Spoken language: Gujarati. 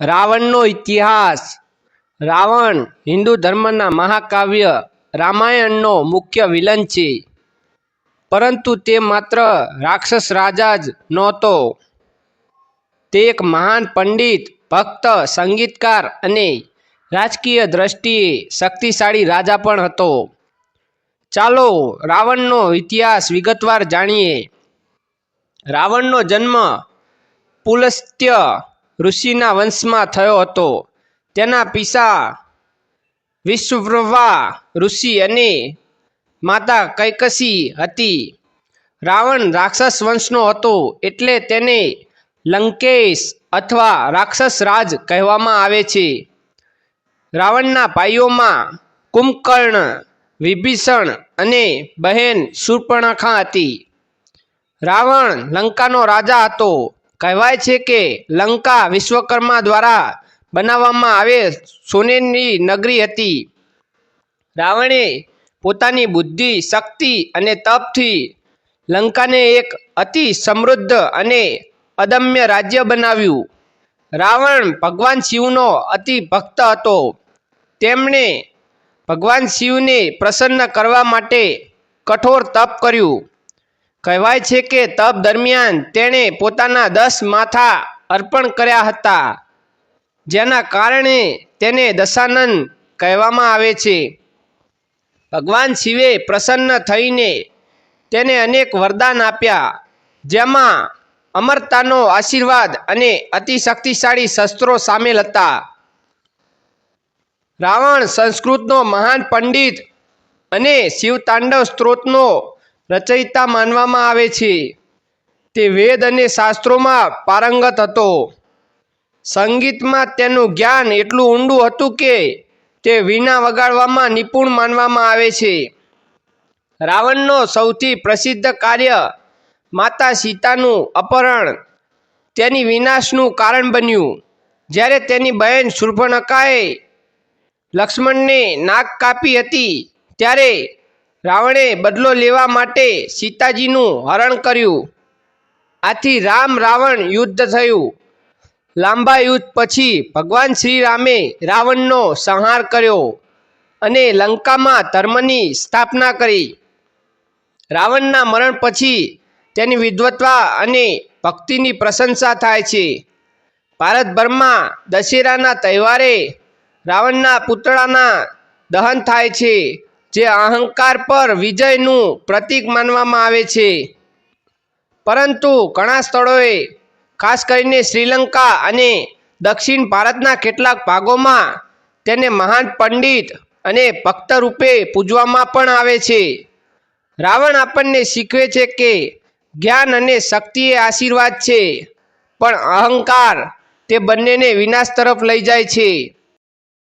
રાવણનો ઇતિહાસ. રાવણ હિન્દુ ધર્મના મહાકાવ્ય રામાયણનો મુખ્ય વિલન છે. પરંતુ તે માત્ર રાક્ષસ રાજા જ નહોતો. તે એક મહાન પંડિત, ભક્ત, સંગીતકાર અને રાજકીય દ્રષ્ટિએ શક્તિશાળી રાજા પણ હતો. ચાલો રાવણનો ઇતિહાસ વિગતવાર જાણીએ. રાવણનો જન્મ પુલસ્ત્ય ઋષિના વંશમાં થયો હતો. તેના પિતા વિશ્વવ્રવા ઋષિ અને માતા કૈકસી હતી. રાવણ રાક્ષસ વંશનો હતો એટલે તેને લંકેશ અથવા રાક્ષસ રાજ કહેવામાં આવે છે. રાવણના ભાઈઓમાં કુંભકર્ણ, વિભીષણ અને બહેન શૂર્પણખા હતી. રાવણ લંકાનો રાજા હતો. કહેવાય છે કે લંકા વિશ્વકર્મા દ્વારા બનાવવામાં આવેલ સોનેની નગરી હતી. રાવણે પોતાની બુદ્ધિ, શક્તિ અને તપથી લંકાને એક અતિ સમૃદ્ધ અને અદમ્ય રાજ્ય બનાવ્યું. રાવણ ભગવાન શિવનો અતિ ભક્ત હતો. તેમણે ભગવાન શિવને પ્રસન્ન કરવા માટે કઠોર તપ કર્યું. કહેવાય છે કે તપ દરમિયાન તેણે પોતાના દસ માથા અર્પણ કર્યા હતા, જેના કારણે તેને દશાનંદ કહેવામાં આવે છે. ભગવાન શિવે પ્રસન્ન થઈને તેને અનેક વરદાન આપ્યા, જેમાં અમરતાનો આશીર્વાદ અને અતિ શક્તિશાળી શસ્ત્રો સામેલ હતા. રાવણ સંસ્કૃતનો મહાન પંડિત અને શિવતાંડવ સ્ત્રોતનો રચયિતા માનવામાં આવે છે. તે વેદ અને શાસ્ત્રોમાં પારંગત હતો. સંગીતમાં તેનું જ્ઞાન એટલું ઊંડું હતું કે તે વીણા વગાડવામાં નિપુણ માનવામાં આવે છે. રાવણનો સૌથી પ્રસિદ્ધ કાર્ય માતા સીતાનું અપહરણ તેની વિનાશનું કારણ બન્યું. જ્યારે તેની બહેન શુર્ભણકાએ લક્ષ્મણને નાક કાપી હતી, ત્યારે રાવણે બદલો લેવા માટે સીતાજીનું હરણ કર્યું. આથી રામ રાવણ યુદ્ધ થયું. લાંબા યુદ્ધ પછી ભગવાન શ્રી રામે રાવણનો સંહાર કર્યો અને લંકામાં ધર્મની સ્થાપના કરી. રાવણના મરણ પછી તેની વિદ્વત્તા અને ભક્તિની પ્રશંસા થાય છે. ભારતભરમાં દશેરાના તહેવારે રાવણના પુતળાના દહન થાય છે. જે અહંકાર પર વિજયનું પ્રતીક માનવામાં આવે છે. પરંતુ ઘણા સ્થળોએ, ખાસ કરીને શ્રીલંકા અને દક્ષિણ ભારતના કેટલાક ભાગોમાં, તેને મહાન પંડિત અને ભક્ત રૂપે પૂજવામાં પણ આવે છે. રાવણ આપણને શીખવે છે કે જ્ઞાન અને શક્તિ એ આશીર્વાદ છે, પણ અહંકાર તે બંનેને વિનાશ તરફ લઈ જાય છે.